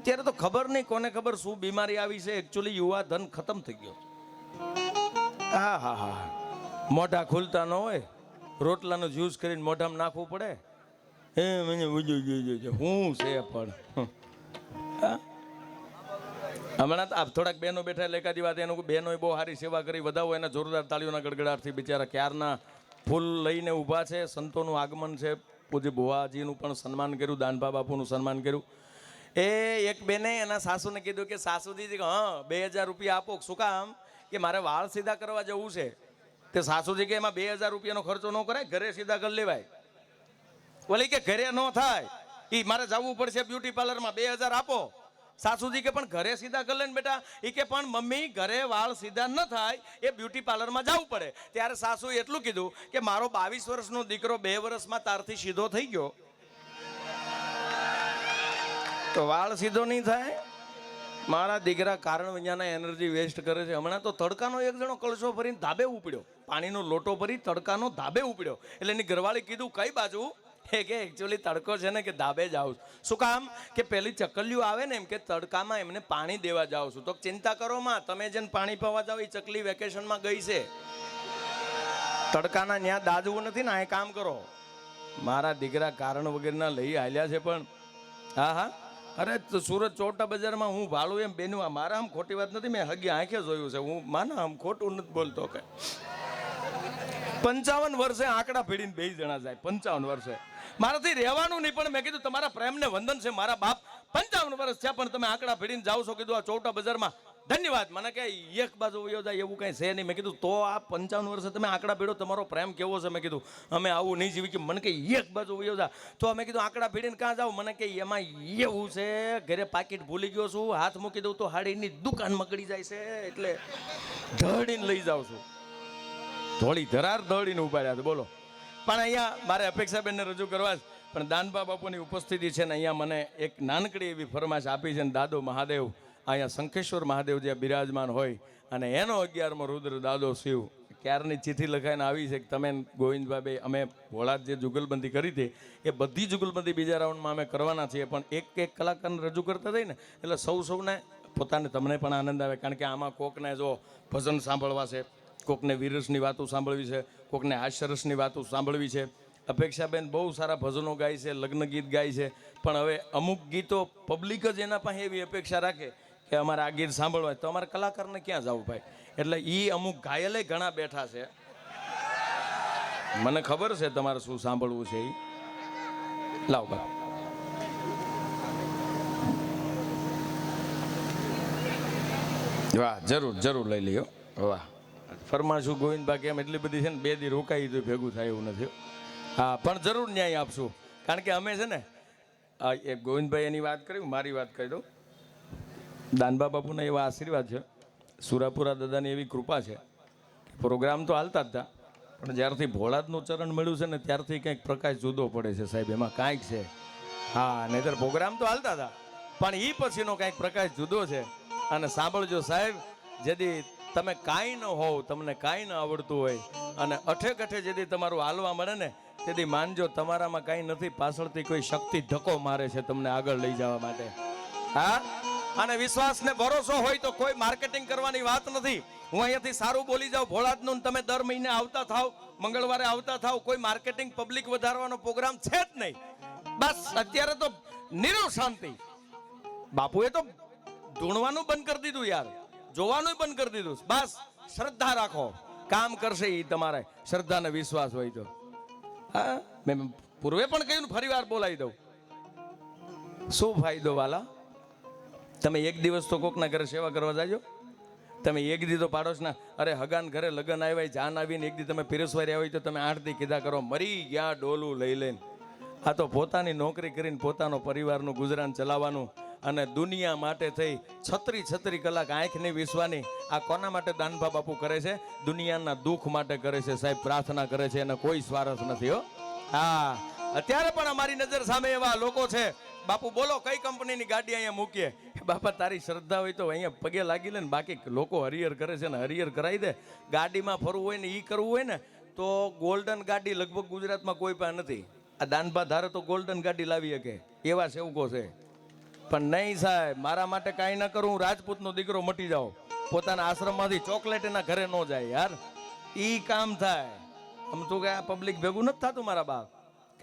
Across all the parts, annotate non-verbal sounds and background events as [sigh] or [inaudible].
અત્યારે તો ખબર નહીં કોને ખબર શું બીમારી આવી છે. એકચ્યુઅલી યુવા ધન ખતમ થઈ ગયો. હા હા હા. મોઢા ખુલતા ન હોય. રોટલાનો જ્યુસ કરીને મોઢામાં નાખવું પડે. એ મને હું છે પણ? હમણાં આપ થોડાક બહેનો બેઠા એટલે એકાદી વાત એનું બહેનોએ બહુ સારી સેવા કરી. વધાવો એના જોરદાર તાળીઓના ગડગડાટથી બિચારા ક્યારના ફૂલ લઈને ઊભા છે. સંતોનું આગમન છે. પૂજ્ય ભુવાજીનું પણ સન્માન કર્યું દાનભા બાપુનું સન્માન કર્યું. એ એક બેને એના સાસુને કીધું કે સાસુજી હા, બે હજાર રૂપિયા આપો. શું કામ? કે મારે વાળ સીધા કરવા જવું છે. તે સાસુજી કે, એમાં બે હજાર રૂપિયાનો ખર્ચો ન કરાય, ઘરે સીધા કરી લેવાય. ઓલી કે, ઘરે ન થાય. એ મારે જવું પડશે બ્યુટી પાર્લરમાં, બે હજાર આપો. સાસુજી કે, પણ ઘરે સીધા કરી લે ને બેટા. એ કે, પણ મમ્મી, ઘરે વાળ સીધા ન થાય, એ બ્યુટી પાર્લરમાં જવું પડે. ત્યારે સાસુએ એટલું કીધું કે, મારો બાવીસ વર્ષનો દીકરો બે વર્ષમાં તારથી સીધો થઈ ગયો. તો વાળ સીધો નહીં થાય? મારા દીકરા કારણ વિજ્ઞાના એનર્જી વેસ્ટ કરે છે. હમણાં તો તડકાનો એક જણો કળશો ભરીને ધાબે ઉપડ્યો. પાણીનો લોટો ભરી તડકાનો ધાબે ઉપડ્યો. એટલે એની ઘરવાળી કીધું, કઈ બાજુ? [laughs] એ કે, એકચ્યુઅલી તડકો છે ને, કે ધાબે જ છું. શું કામ? કે પેલી ચકલીઓ આવે ને એમ કે, તડકામાં એમને પાણી દેવા જાઉં છું. તો ચિંતા કરો માં, તમે જેને પાણી પવા જાઓ એ ચકલી વેકેશનમાં ગઈ છે. તડકાના ન્યા દાદવું નથી ને, આ કામ કરો. મારા દીકરા કારણ વગેરેના લઈ હાલ્યા છે પણ. હા હા. અરે સુરત ચોટા બજારમાં હું ભાળું એમ બેનું મારા આમ ખોટી વાત નથી, મેં હગી આંખે જોયું છે. હું માના આમ ખોટું નથી બોલતો કે. પંચાવન વર્ષે આંકડા ફેડીને બે જણા જાય, પંચાવન વર્ષે. મારાથી રહેવાનું નહીં, પણ મેં કીધું, તમારા પ્રેમને વંદન છે, મારા બાપ પંચાવન વર્ષ છે પણ તમે આંકડા ફેડીને જાઓ છો, કીધું, આ ચોટા બજારમાં ધન્યવાદ. મને કે એક બાજુ વયો જાય એવું કાંઈ છે નહીં. મેં કીધું, તો આ પંચાવન વર્ષે તમે આંકડા ભીડો તમારો પ્રેમ કેવો છે? મેં કીધું, અમે આવું નહીં જીવી કે મને કે એક બાજુ વયો જા. તો અમે કીધું, આંકડા ભીડીને ક્યાં જાવ મને કે એમાં એવું છે, ઘરે પાકીટ ભૂલી ગયો છું, હાથ મૂકી દઉં તો હાડીની દુકાન મકડી જાય છે, એટલે ધડીને લઈ જાઉં છું. ધોળી ધરાર દોડીને ઉપાડ્યા છે, બોલો. પણ અહીંયા મારે અપેક્ષાબેનને રજૂ કરવા જ પણ દાનબા બાપુની ઉપસ્થિતિ છે ને, અહીંયા મને એક નાનકડી એવી ફરમાશ આપી છે ને, દાદો મહાદેવ અહીંયા શંખેશ્વર મહાદેવ જે બિરાજમાન હોય અને એનો અગિયારમો રુદ્ર દાદો શિવ, ક્યારની ચિઠ્ઠી લખાઈને આવી છે કે તમે ગોવિંદભાઈ, અમે ભોળાત જે જુગલબંધી કરી હતી, એ બધી જુગલબંધી બીજા રાઉન્ડમાં અમે કરવાના છીએ, પણ એક એક કલાકારને રજૂ કરતા થઈને એટલે સૌ સૌને પોતાને તમને પણ આનંદ આવે, કારણ કે આમાં કોકને જો ભજન સાંભળવા છે, કોકને વીરસની વાતો સાંભળવી છે, કોકને હાસ્યરસની વાતો સાંભળવી છે. અપેક્ષાબેન બહુ સારા ભજનો ગાય છે લગ્ન ગીત ગાય છે, પણ હવે અમુક ગીતો પબ્લિક જ એના પાસે એવી અપેક્ષા રાખે કે અમારે આ ગીત સાંભળવા. તો અમારે કલાકારને ક્યાં જવું ભાઈ? એટલે એ અમુક ઘાયલે ઘણા બેઠા છે. મને ખબર છે તમારે શું સાંભળવું છે એ લાવ ભાઈ વાહ, જરૂર જરૂર લઈ લ્યો. વાહ. ફરમાશું ગોવિંદભાઈ કેમ એટલી બધી છે ને બે દી રોકાઈ તો ભેગું થાય એવું નથી. હા, પણ જરૂર ન્યાય આપશું. કારણ કે અમે છે ને એક ગોવિંદભાઈ એની વાત કરી મારી વાત કરી દઉં. દાનબા બાપુના એવા આશીર્વાદ છે. સુરાપુરા દાદાની એવી કૃપા છે. પ્રોગ્રામ તો હાલતા જ હતા. પણ જ્યારથી ભોળાદનું ચરણ મળ્યું છે ને ત્યારથી કંઈક પ્રકાશ જુદો પડે છે સાહેબ. એમાં કાંઈક છે. હા, નહીતર પ્રોગ્રામ તો હાલતા હતા. પણ એ પછીનો કાંઈક પ્રકાશ જુદો છે. અને સાંભળજો સાહેબ જેથી તમે કાંઈ ન હોવ, તમને કાંઈ ન આવડતું હોય, અને અઠે કઠે જેથી તમારું હાલવા મળે ને તેથી માનજો તમારામાં કાંઈ નથી. પાછળથી કોઈ શક્તિ ધક્કો મારે છે તમને આગળ લઈ જવા માટે. હા? અને વિશ્વાસ ને ભરોસો હોય તો કોઈ માર્કેટિંગ કરવાની વાત નથી. હું અહીંયાથી સારું બોલી જાઉં ભોળાતનું તમે દર મહિને આવતા થાવ, મંગળવારે આવતા થાવ, કોઈ માર્કેટિંગ પબ્લિક વધારવાનો પ્રોગ્રામ છે જ નહીં. બસ, અત્યારે તો નિરવ શાંતિ. બાપુએ તો ધૂણવાનું બંધ કરી દીધું યાર. જોવાનું બંધ કરી દીધું. બસ, શ્રદ્ધા રાખો. કામ કરશે એ તમારે. શ્રદ્ધા અને વિશ્વાસ હોય તો. હા? મેં પૂર્વે પણ કહ્યું ફરી વાર બોલાવી દઉં. શું ફાયદો વાલા? તમે એક દિવસ તો કોકના ઘરે સેવા કરવા જાજો. તમે એક દી તો પાડોશના, અરે હગાન ઘરે લગ્ન આવ્યા, જાન આવીને એક દી તમે પીરસવા આવી તો તમે આઠ દી કીધા કરો, મરી ગયા ડોલું લઈ લઈને. આ તો પોતાની નોકરી કરીને પોતાનો પરિવારનું ગુજરાન ચલાવવાનું અને દુનિયા માટે થઈ છત્રી છત્રી કલાક આંખ નહીં વિસવાની. આ કોના માટે દાનભા બાપુ કરે છે? દુનિયાના દુઃખ માટે કરે છે સાહેબ, પ્રાર્થના કરે છે અને કોઈ સ્વાર્થ નથી હો. હા, અત્યારે પણ અમારી નજર સામે એવા લોકો છે. બાપુ બોલો, કઈ કંપનીની ગાડી અહીંયા મૂકીએ? બાપા, તારી શ્રદ્ધા હોય તો અહીંયા પગે લાગી લે ને, બાકી લોકો હરિયર કરે છે ને હરિયર કરાવી દે. ગાડીમાં ફરવું હોય ને એ કરવું હોય ને, તો ગોલ્ડન ગાડી લગભગ ગુજરાતમાં કોઈ પણ નથી. આ દાનભા ધારે તો ગોલ્ડન ગાડી લાવી શકે. એવા સેવકો છે. પણ નહીં સાહેબ, મારા માટે કાંઈ ન કરું, રાજપૂતનો દીકરો મટી જાઓ. પોતાના આશ્રમમાંથી ચોકલેટ એના ઘરે ન જાય યાર. એ કામ થાય. આમ તો કે આ પબ્લિક ભેગું નથી થતું મારા બાપ.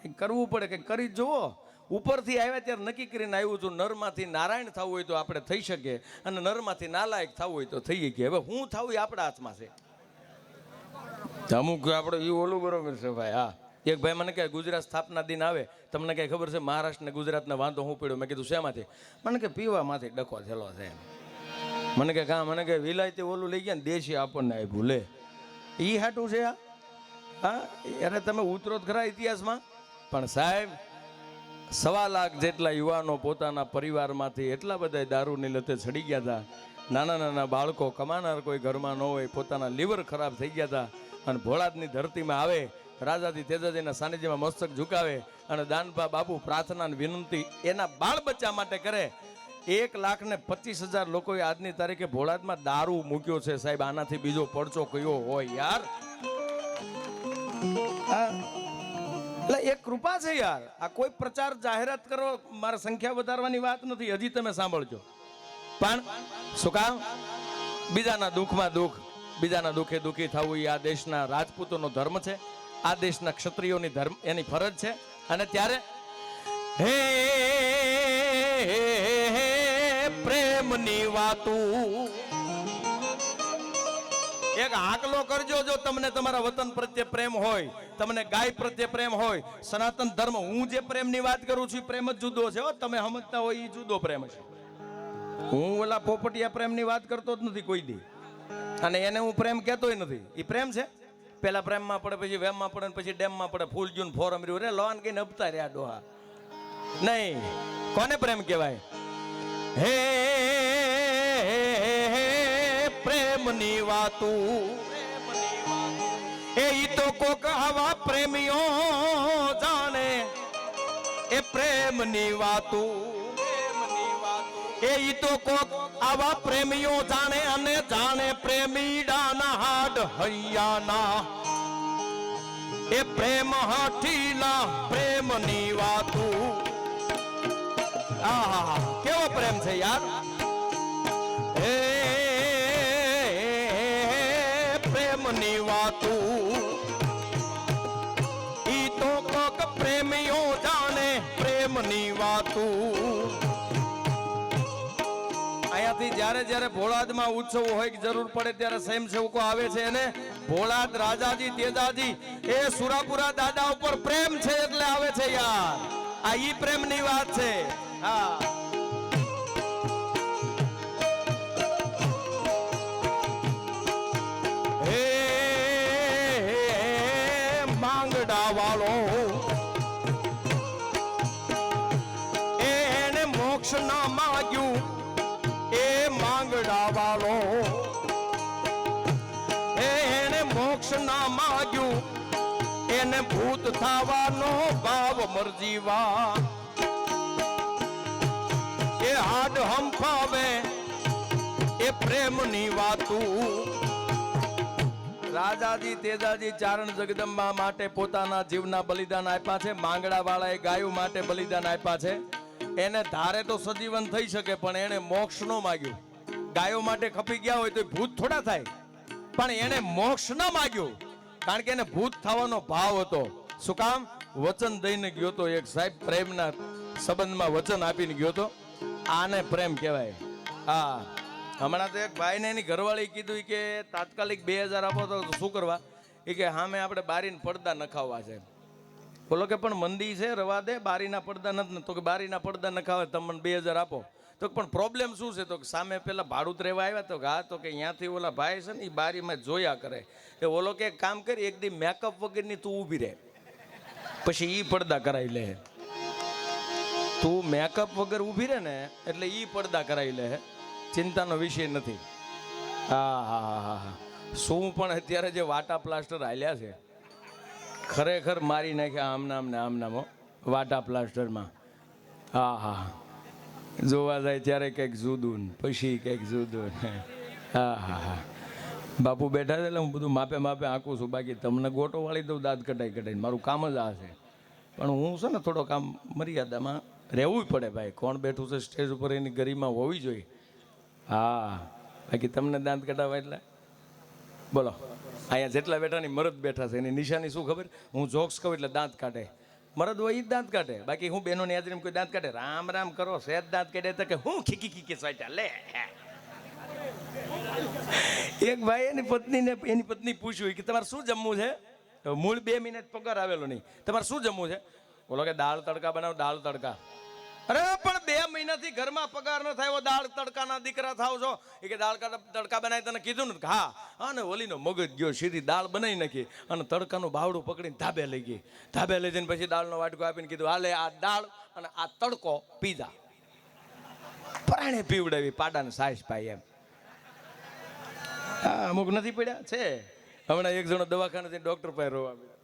કંઈક કરવું પડે, કંઈક કરી જ જુઓ ઉપરથી આવ્યા ત્યારે નક્કી કરીને આવ્યું છું નરમાંથી નારાયણ થવું હોય તો આપણે થઈ શકીએ અને નરમાંથી નાલાયક થવું હોય તો થઈ શકીએ. હવે હું થવું એ આપણા હાથમાં છે. અમુક આપણે એ ઓલું બરોબર છે ભાઈ હા. એક ભાઈ મને કહે ગુજરાત સ્થાપના દિન આવે. તમને કઈ ખબર છે? મહારાષ્ટ્રને ગુજરાતને વાંધો હું પડ્યો? મેં કીધું શેમાંથી? મને કે પીવામાંથી ડકો થયેલો છે. મને કે કા? મને કે વિલાયતી ઓલું લઈ ગયા ને દેશી આપણને આપ્યું લે. એ હાટું છે આ? હા? અરે તમે ઉતરો જ ખરા ઇતિહાસમાં? પણ સાહેબ સવા લાખ જેટલા યુવાનો પોતાના પરિવારમાંથી એટલા બધા દારૂની લતે ચડી ગયા હતા. નાના નાના બાળકો કમાનાર કોઈ ઘરમાં ન હોય, પોતાના લીવર ખરાબ થઈ ગયા હતા અને ભોળાદની ધરતીમાં આવે રાજાથી તેજાજીના સાનિધ્યમાં મસ્તક ઝુકાવે અને દાનભા બાપુ પ્રાર્થના વિનંતી એના બાળ બચ્ચા માટે કરે. એક લાખ ને પચીસ હજાર લોકોએ આજની તારીખે ભોળાદમાં દારૂ મૂક્યો છે. સાહેબ, આનાથી બીજો પડચો કયો હોય યાર. એટલે એ કૃપા છે યાર. આ કોઈ પ્રચાર જાહેરાત કરો, મારે સંખ્યા વધારવાની વાત નથી. હજી તમે સાંભળજો. પણ શું કામ? બીજાના દુઃખમાં દુઃખ, બીજાના દુઃખે દુઃખી થવું એ આ દેશના રાજપૂતોનો ધર્મ છે. આ દેશના ક્ષત્રિયોની ધર્મ, એની ફરજ છે. અને ત્યારે હે પ્રેમની વાતું એક આકલો કરજો જો તમને તમારા વતન પ્રત્યે પ્રેમ હોય, તમને ગાય પ્રત્યે પ્રેમ હોય, સનાતન ધર્મ, હું જે પ્રેમની વાત કરું છું પ્રેમ જ જુદો છે. તમે સમજતા હોય એ જુદો પ્રેમ છે. હું ઓલા પોપટિયા પ્રેમની વાત કરતો જ નથી કોઈ દી. અને એને હું પ્રેમ કહેતોય નથી. એ પ્રેમ છે? પેલા પ્રેમમાં પડે, પછી વેમમાં પડે, પછી ડેમમાં પડે ફૂલ જૂન ફોરમ રહ્યું. રે લોન કઈને હપતા રહ્યા ડોહા. નહીં. કોને પ્રેમ કહેવાય? હે પ્રેમની વાતું એ ઈ તો કોક આવા પ્રેમીઓ જાણે એ પ્રેમની વાતું એ ઈ તો કોક આવા પ્રેમીઓ જાણે અને જાણે પ્રેમીડાના હાડ હૈયાના એ પ્રેમ હાઠીલા પ્રેમની વાતું આહા કેવો પ્રેમ છે યાર વાતું ઈ તો કોક પ્રેમીઓ જાણે પ્રેમની વાતું. અહીંયાથી જ્યારે જ્યારે ભોળાદમાં ઉત્સવ હોય કે જરૂર પડે ત્યારે સ્વયંસેવકો આવે છે અને ભોળાદ રાજાજી, તેજાજી, એ સુરાપુરા દાદા ઉપર પ્રેમ છે એટલે આવે છે યાર. આ ઈ પ્રેમની વાત છે. હે. થવાનો ભાવ મરજીવા. એ હાડ હંફાવે, એ પ્રેમની વાતું. રાજાજી, તેજાજી ચારણ જગદંબા માટે પોતાના જીવના બલિદાન આપ્યા છે. માંગડા વાળાએ ગાયો માટે બલિદાન આપ્યા છે. એને ધારે તો સજીવન થઈ શકે, પણ એને મોક્ષ નો માગ્યું. ગાયો માટે ખપી ગયા હોય તો ભૂત થોડા થાય. પણ એને મોક્ષ ન માગ્યું. કારણ કે એને ભૂત થવાનો ભાવ હતો. શું કામ? વચન દઈને ગયો તો એક સાહેબ પ્રેમના સંબંધમાં વચન આપીને ગયો તો? આને પ્રેમ કહેવાય. હા. હમણાં તો એક ભાઈને એની ઘરવાળી કીધું કે, તાત્કાલિક બે હજાર આપો તો શું કરવા? એ કે સામે આપણે બારીને પડદા નખાવવા છે. બોલો કે, પણ મંદી છે, રવા દે, બારીના પડદા નથી. તો કે, બારીના પડદા નખાવે, તમને બે હજાર આપો. તો પણ પ્રોબ્લેમ શું છે? તો કે, સામે પેલા ભાડુત રહેવા આવ્યા તો હા, તો કે અહીંયાથી ઓલા ભાઈ છે ને એ બારીમાં જોયા કરે. એ ઓલો કે કામ કરી, એક દી મેકઅપ વગરની તું ઊભી રહે. પછી ઈ પડદા કરાવી લે. તું મેકઅપ વગર ઊભી રહે ને, એટલે ઈ પડદા કરાવી લે. ચિંતાનો વિષય નથી. હા હા હા હા હા. શું પણ અત્યારે જે વાટા પ્લાસ્ટર હાલ્યા છે, ખરેખર મારી નાખ્યા આમ નામ ને આમ વાટા પ્લાસ્ટરમાં હા હા જોવા જાય ત્યારે કંઈક જુદું પછી કંઈક જુદું. હા હા હા. બાપુ બેઠા છે એટલે હું બધું માપે માપે આંકું છું. બાકી તમને ગોટો વાળી દઉં દાંત કટાઈ કટાઈને મારું કામ જ આ છે. પણ હું છે ને થોડો કામ મર્યાદામાં રહેવું પડે ભાઈ. કોણ બેઠું છે સ્ટેજ ઉપર એની ગરીમાં હોવી જોઈએ. હા. બાકી તમને દાંત કઢાવવા એટલે? બોલો. અહીંયા જેટલા બેઠા ની મરદ બેઠા છે, એની નિશાની શું ખબર? હું જોક્સ કહું એટલે દાંત કાઢે. મરદ હોય જ દાંત કાઢે. બાકી હું બહેનોની હાજરીમાં કોઈ દાંત કાઢે? રામ રામ કરો સેજ દાંત કાઢે તો કે હું ખીકી ખીકી સાચા લે એક ભાઈ એની પત્નીને, એની પત્ની પૂછ્યું કે તમારે શું જમવું છે? મૂળ બે મિનિટ પગાર આવેલો નહીં. તમારે શું જમવું છે? બોલો કે દાળ તડકા બનાવો, દાળ તડકા. અરે, પણ બે મહિનાથી ઘરમાં પગાર ન થાય દાળ તડકાના દીકરા થાવ છો? એ કે દાળ તડકા બનાવી તને કીધું ને? હા. અને ઓલીનો મગજ ગયો, સીધી દાળ બનાવી નાખી અને તડકાનું બાવડું પકડીને ધાબે લઈ ગઈ. ધાબે લઈ જઈને પછી દાળનો વાટકો આપીને કીધું, હાલે આ દાળ અને આ તડકો પીઝા પ્રાણે પીવડાવી, પાડાને સાઈસ ભાઈ એમ. હા અમુક નથી પડ્યા? છે. હમણાં એક જણો દવાખાનેથી ડોક્ટર પાસે રોવા મળ્યો.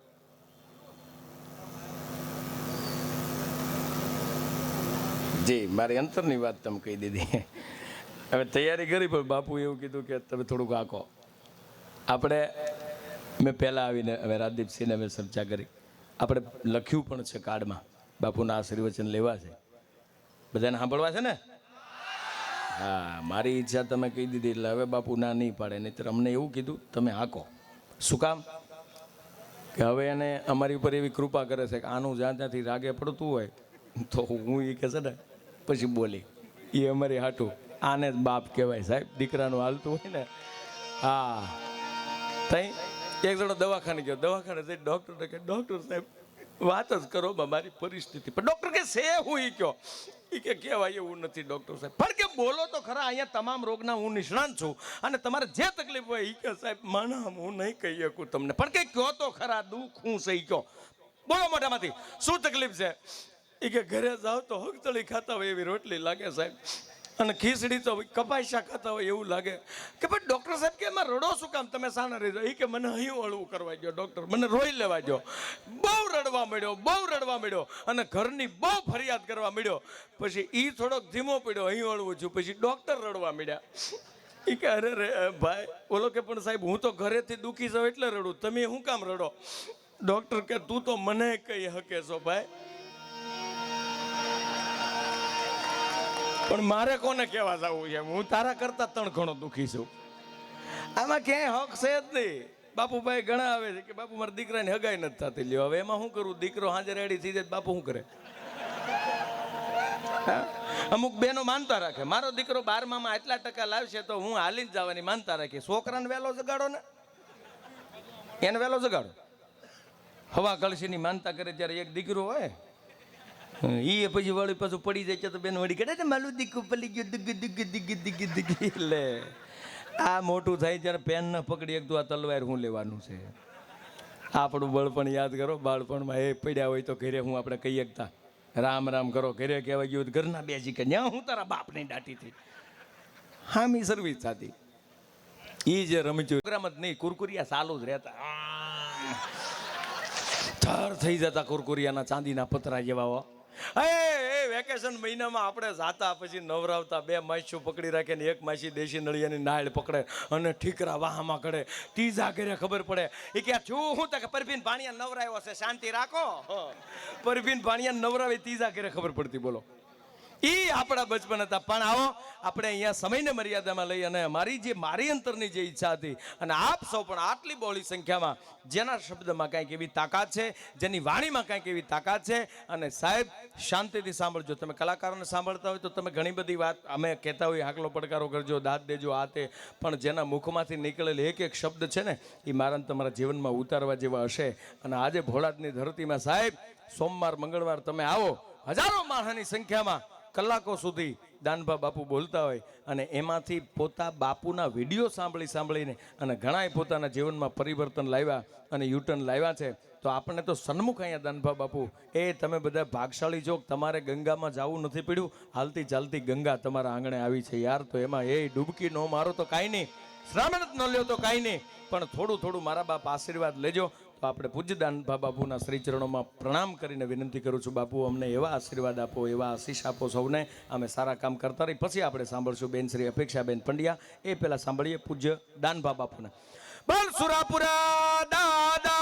જી મારી અંતરની વાત તમે કહી દીધી. હવે તૈયારી કરી પણ બાપુ એવું કીધું કે તમે થોડુંક આંકો આપણે મેં પહેલાં આવીને હવે રાજદીપસિંહને મેં ચર્ચા કરી. આપણે લખ્યું પણ છે કાર્ડમાં. બાપુના આશીર્વચન લેવા છે. બધાને સાંભળવા છે ને? હા, મારી ઈચ્છા તમે કહી દીધી એટલે હવે બાપુ ના નહીં પાડે નહીં અમને એવું કીધું, તમે હાકો. શું કામ? કે હવે એને અમારી ઉપર એવી કૃપા કરે છે કે આનું જ્યાં ત્યાંથી રાગે પડતું હોય, તો હું એ કહે છે ને, પછી બોલી એ અમારી હાટું. આને જ બાપ કહેવાય સાહેબ, દીકરાનું હાલતું હોય ને. હા. તઈ એક જણો દવાખાને ગયો, દવાખાને જઈ ડૉક્ટરને કે ડૉક્ટર સાહેબ, વાત જ કરો મારી પરિસ્થિતિ. પણ ડૉક્ટર કે, છે હું ઈ કયો? ઈ [laughs] કે કહેવાય એવું નથી ડૉક્ટર સાહેબ. પણ કે બોલો તો ખરા, અહીંયા તમામ રોગના હું નિષ્ણાંત છું અને તમારે જે તકલીફ હોય એ કે, સાહેબ, માના હું નહીં કહી શકું તમને. પણ કે કહો તો ખરા, દુઃખ હું છે કહો. બોલો મોઢામાંથી શું તકલીફ છે? એ કે, ઘરે જાઓ તો હગતળી ખાતા હોય એવી રોટલી લાગે, સાહેબ. અને ખીચડી તો કપાઈ શાક ખાતા હોય એવું લાગે. કે ભાઈ ડૉક્ટર સાહેબ કે એમાં રડો શું કામ? તમે સાના રહી જાઓ એ કે મને અહીં હળવું કરવા ગયો ડૉક્ટર. મને રોઈ લેવા ગયો બહુ રડવા મળ્યો બહુ રડવા મળ્યો અને ઘરની બહુ ફરિયાદ કરવા મળ્યો પછી એ થોડોક ધીમો પડ્યો, અહીં હળવું છું. પછી ડૉક્ટર રડવા મળ્યા એ કે અરે રે ભાઈ, બોલો કે પણ સાહેબ, હું તો ઘરેથી દુખી જાઉં એટલે રડું. તમે શું કામ રડો? ડૉક્ટર કે, તું તો મને કહી હકે છો, ભાઈ? પણ મારે કોને કહેવા જવું છે? હું તારા કરતા ત્રણ ઘણો દુખી છું. આમાં ક્યાંય હક છે જ નહીં. બાપુભાઈ ઘણા આવે છે કે બાપુ મારા દીકરાને હગાઈ નથી થતી. લ્યો, હવે એમાં શું કરું? દીકરો હાજર રેડી થઈ જાય બાપુ શું કરે? અમુક બેનો માનતા રાખે. મારો દીકરો બારમામાં આટલા ટકા લાવશે તો હું હાલીને જવાની માનતા રાખી. છોકરાને વહેલો જગાડો ને. એને વહેલો જગાડો. હવા કળશીની માનતા કરે ત્યારે એક દીકરો હોય [laughs] ઈ પછી વળી પાછું પડી જાય છે તો બેન વળી કરે માલું દીકું પડી ગયું, દિગ દિગ દિગ દિગ દિગ. એટલે આ મોટું થાય ત્યારે પેન ન પકડી એક આ તલવાર હું લેવાનું છે. આપણું બળપણ યાદ કરો, બાળપણમાં એ પડ્યા હોય તો ઘરે હું આપણે કહી શકતા રામ રામ કરો, ઘરે કહેવાય ગયું તો ઘરના બેસી કે ન્યા હું તારા બાપની દાટી હતી. હામી સર્વિસ થતી. એ જે રમચ્યું, પ્રોગ્રામ જ નહીં, કુરકુરિયા ચાલુ જ રહેતા. થર થઈ જતા કુરકુરિયાના ચાંદીના પતરા જેવા. એ વેકેશન મહિનામાં આપણે જાતા પછી નવરાવતા, બે માછીઓ પકડી રાખે ને એક માછી દેશી નળિયાની નાળ પકડે અને ઠીકરા વાહામાં કડે ત્રીજા ઘરે ખબર પડે. એ કે છું હું તકે પરભીન ભાણિયા નવરાયો છે, શાંતિ રાખો. પરભીન ભાણિયા નવરાવે ત્રીજા ઘરે ખબર પડતી, બોલો. ઈ આપણા બચપન હતા. પણ આવો, આપણે અહીંયા સમયને મર્યાદામાં લઈ અને મારી જે મારી અંતરની જે ઈચ્છા હતી અને આપ સૌ પણ આટલી બહોળી સંખ્યામાં જેના શબ્દમાં કાંઈક એવી તાકાત છે, જેની વાણીમાં કાંઈક એવી તાકાત છે, અને સાહેબ, શાંતિથી સાંભળજો. તમે કલાકારોને સાંભળતા હોય તો તમે ઘણી બધી વાત અમે કહેતા હોઈએ, હાકલો પડકારો કરજો, દાદ દેજો, આ તે. પણ જેના મુખમાંથી નીકળેલ એક એક શબ્દ છે ને, એ મારાને તમારા જીવનમાં ઉતારવા જેવા હશે. અને આજે ભોળાટની ધરતીમાં સાહેબ, સોમવાર, મંગળવાર તમે આવો, હજારો માણસની સંખ્યામાં કલાકો સુધી દાનભા બાપુ બોલતા હોય અને એમાંથી પોતા બાપુના વીડિયો સાંભળી સાંભળીને અને ઘણાએ પોતાના જીવનમાં પરિવર્તન લાવ્યા અને યુટર્ન લાવ્યા છે. તો આપણને તો સન્મુખ અહીંયા દાનભા બાપુ. એ તમે બધા ભાગશાળી છો, તમારે ગંગામાં જવું નથી પડ્યું. હાલતી ચાલતી ગંગા તમારા આંગણે આવી છે યાર. તો એમાં એ ડૂબકી ન મારો તો કાંઈ નહીં. શ્રાવણ જ ન લ્યો તો કાંઈ નહીં. પણ થોડું થોડું મારા બાપ આશીર્વાદ લેજો. આપણે પૂજ્યદાન બાપુના શ્રી ચરણોમાં પ્રણામ કરીને વિનંતી કરું છું, બાપુ, અમને એવા આશીર્વાદ આપો, એવા આશીષ આપો સૌને. અમે સારા કામ કરતા રહી. પછી આપણે સાંભળશું બેન શ્રી અપેક્ષાબેન પંડ્યા. એ પહેલાં સાંભળીએ પૂજ્ય દાનભા બાપુના બોલ સુરાપુરા દાદા